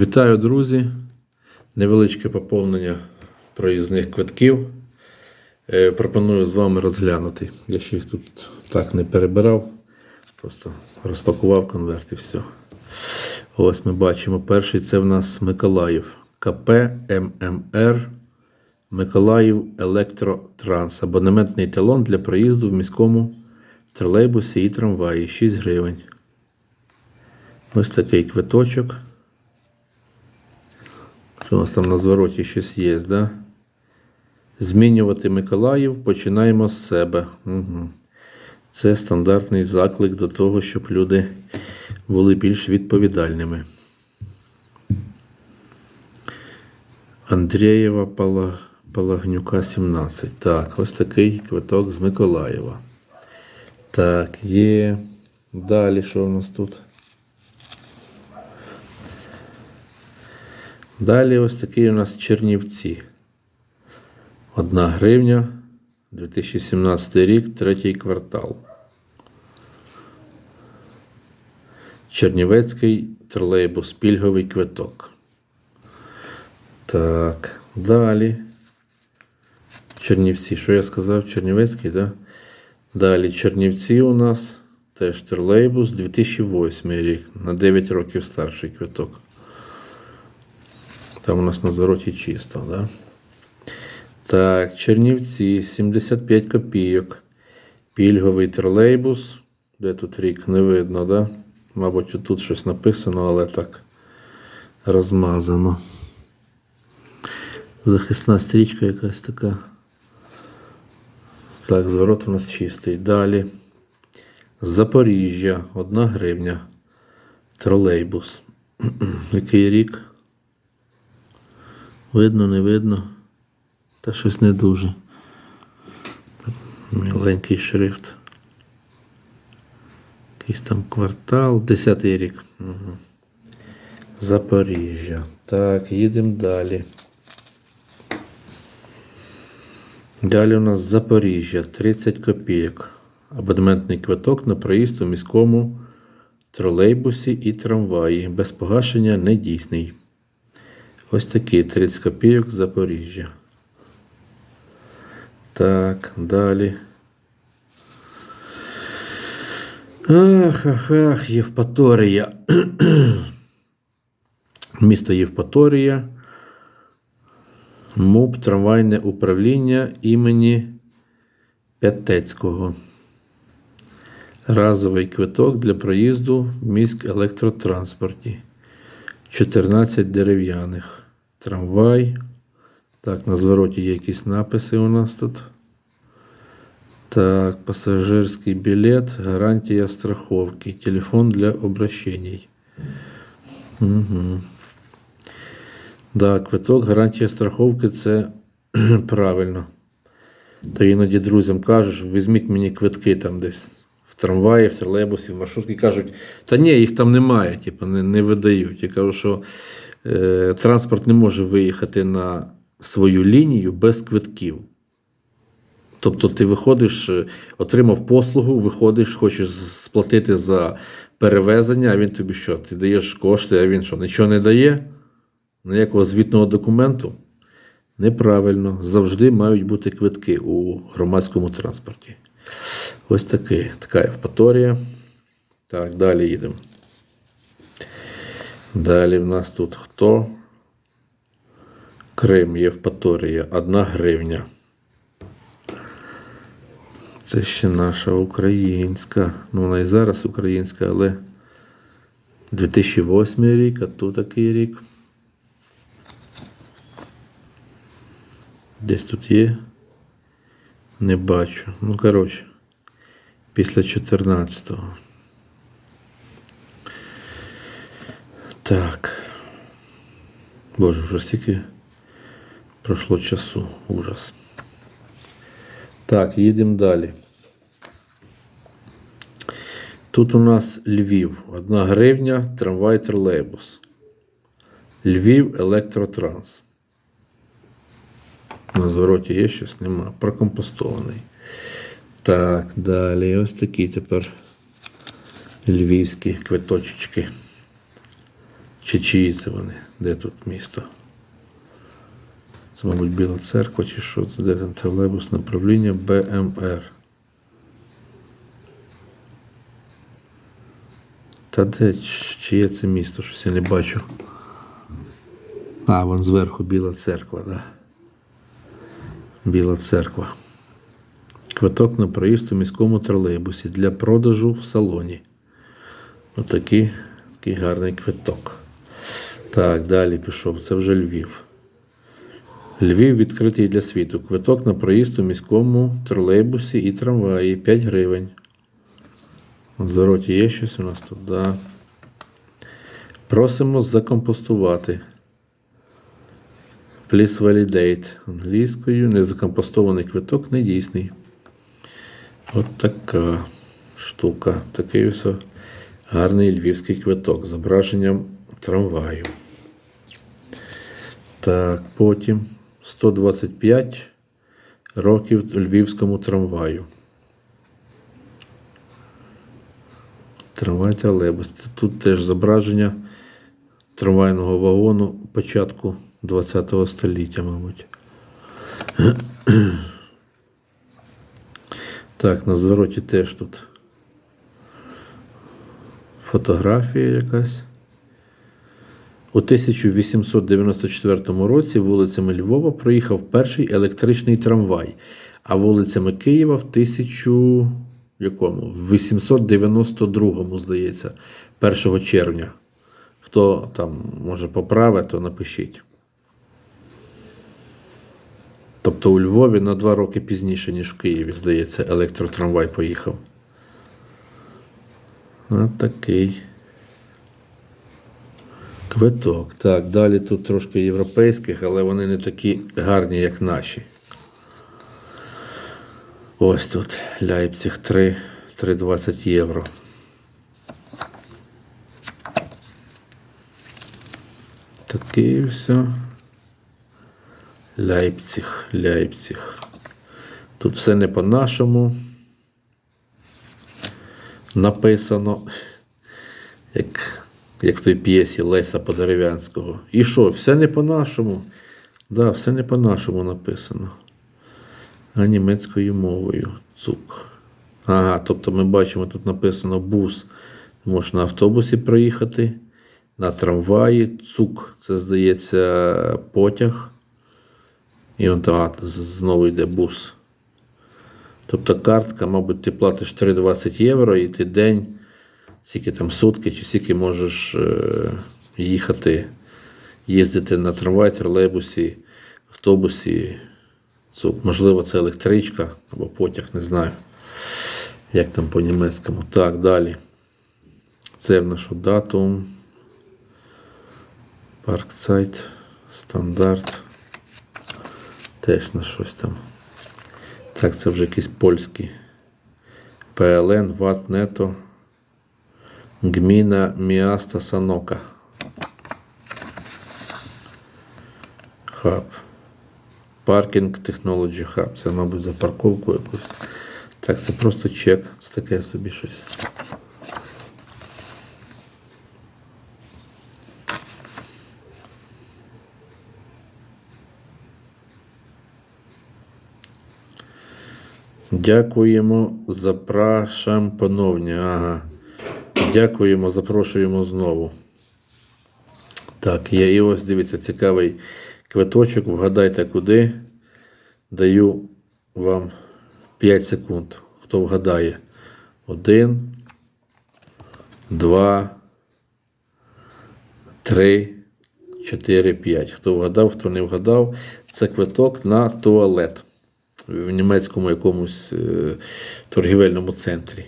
Вітаю, друзі! Невеличке поповнення проїзних квитків. Е, Пропоную з вами розглянути. Я ще їх тут так не перебирав, просто розпакував конверт і все. Ось ми бачимо. Перший це в нас Миколаїв. КП ММР Миколаїв Електротранс. Абонементний талон для проїзду в міському тролейбусі і трамваї 6 гривень. Ось такий квиточок. Що у нас там на звороті щось є, да? Змінювати Миколаїв починаємо з себе. Угу. Це стандартний заклик до того, щоб люди були більш відповідальними. Андрієва Палагнюка 17. Так, ось такий квиток з Миколаєва. Так, є. Далі що у нас тут? Далі ось такий у нас Чернівці. Одна гривня, 2017 рік, третій квартал. Чернівецький тролейбус, пільговий квиток. Так, далі. Чернівці. Що я сказав? Чернівецький, так? Да? Далі Чернівці у нас теж тролейбус 2008 рік, на 9 років старший квиток. Там у нас на звороті чисто, да? Так, Чернівці, 75 копійок. Пільговий тролейбус. Де тут рік? Не видно, да? Мабуть, тут щось написано, але так розмазано. Захисна стрічка якась така. Так, зворот у нас чистий. Далі. Запоріжжя, 1 гривня. Тролейбус. Який рік? Видно, не видно. Та щось не дуже. Міленький шрифт. Якийсь там квартал. Десятий рік. Угу. Запоріжжя. Так, їдемо далі. Далі у нас Запоріжжя. 30 копійок. Абонементний квиток на проїзд у міському тролейбусі і трамваї. Без погашення недійсний. Ось такі 30 копійок Запоріжжя. Так, далі. Ах, ах, ах, Євпаторія. Місто Євпаторія. МУП трамвайне управління імені П'ятецького. Разовий квиток для проїзду в міськ електротранспорті. 14 дерев'яних. Трамвай. Так, на звороті є якісь написи у нас тут. Так, пасажирський білет, гарантія страховки, телефон для обращений. Угу. Да, квиток, гарантія страховки це правильно. То іноді друзям кажеш, візьміть мені квитки там десь трамваї, в тролейбусі, в маршрутці. Кажуть, та ні, їх там немає, типу, не, не видають. Я кажу, що е, транспорт не може виїхати на свою лінію без квитків. Тобто ти виходиш, е, отримав послугу, виходиш, хочеш сплатити за перевезення, а він тобі що? Ти даєш кошти, а він що, нічого не дає? Ніякого звітного документу? Неправильно. Завжди мають бути квитки у громадському транспорті. Ось такий, така Евпаторія. Так, далі їдемо. Далі в нас тут хто? Крим, Євпаторія, 1 гривня. Це ще наша українська. Ну, вона і зараз українська, але 2008 рік, а тут такий рік. Десь тут є. Не бачу. Ну, коротше, після 14-го. Так. Боже, вже стільки пройшло часу. Ужас. Так, їдемо далі. Тут у нас Львів. Одна гривня, трамвай тролейбус. Львів електротранс. На звороті є щось, нема. Прокомпостований. Так, далі. Ось такі тепер львівські квиточечки. Чи чиї це вони? Де тут місто? Це, мабуть, Біла церква, чи що це? Де там тролейбус направління БМР. Та де чиє це місто? Щось я не бачу. А, вон зверху Біла церква, так. Да. Біла церква. Квиток на проїзд у міському тролейбусі для продажу в салоні. Отакий такий гарний квиток. Так, далі пішов. Це вже Львів. Львів відкритий для світу. Квиток на проїзд у міському тролейбусі і трамваї 5 гривень. Звороті є щось у нас тут, да. Просимо закомпостувати. Please validate. Англійською незакомпостований квиток недійсний. От така штука. Такий ось гарний львівський квиток з зображенням трамваю. Так, потім 125 років львівському трамваю. Трамвай тролейбус. Тут теж зображення трамвайного вагону початку 20 століття, мабуть. Так, на звороті теж тут фотографія якась. У 1894 році вулицями Львова проїхав перший електричний трамвай, а вулицями Києва в 1000 якому? В 892, здається, 1 червня. Хто там може поправить, то напишіть. Тобто у Львові на два роки пізніше, ніж в Києві, здається, електротрамвай поїхав. От такий квиток. Так, далі тут трошки європейських, але вони не такі гарні, як наші. Ось тут Ляйпціг 3, 3,20 євро. Такий все. Ляйпціг, Ляйпціг. Тут все не по-нашому. Написано, як, як в той п'єсі Леся Подерев'янського. І що, все не по-нашому? Да, все не по-нашому написано. А німецькою мовою. Цук. Ага, тобто ми бачимо, тут написано бус. Можеш на автобусі проїхати, на трамваї, цук. Це здається потяг. І так, знову йде бус. Тобто картка, мабуть, ти платиш 3,20 євро і ти день, скільки там сутки, чи скільки можеш е, їхати, їздити на трамвай, тролейбусі, автобусі. Можливо, це електричка або потяг, не знаю. Як там по-німецькому. Так, далі. Це в нашу дату. Паркцайт, стандарт. Теж на щось там. Так, це вже якийсь польський. ПЛН, ВАТ, НЕТО. Гміна Міаста Санока. Хаб. Паркінг Technology Hub. Це, мабуть, за парковку якусь. Так, це просто чек. Це таке собі щось. Дякуємо, запрашам поновні. Ага. Дякуємо, запрошуємо знову. Так, є і ось дивіться, цікавий квиточок. Вгадайте куди. Даю вам 5 секунд. Хто вгадає? Один, два, три, чотири, п'ять. Хто вгадав, хто не вгадав, це квиток на туалет в німецькому якомусь е, торгівельному центрі.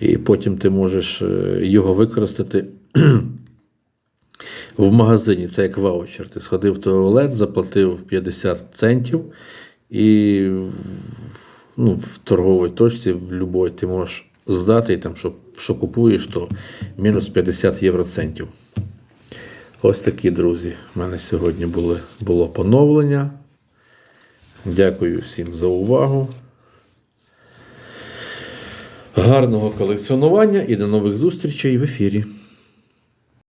І потім ти можеш е, його використати в магазині. Це як ваучер. Ти сходив в туалет, заплатив 50 центів, і ну, в торговій точці в любой ти можеш здати, і там, що, що купуєш, то мінус 50 євроцентів. Ось такі, друзі. У мене сьогодні були, було поновлення. Дякую всім за увагу. Гарного колекціонування і до нових зустрічей в ефірі.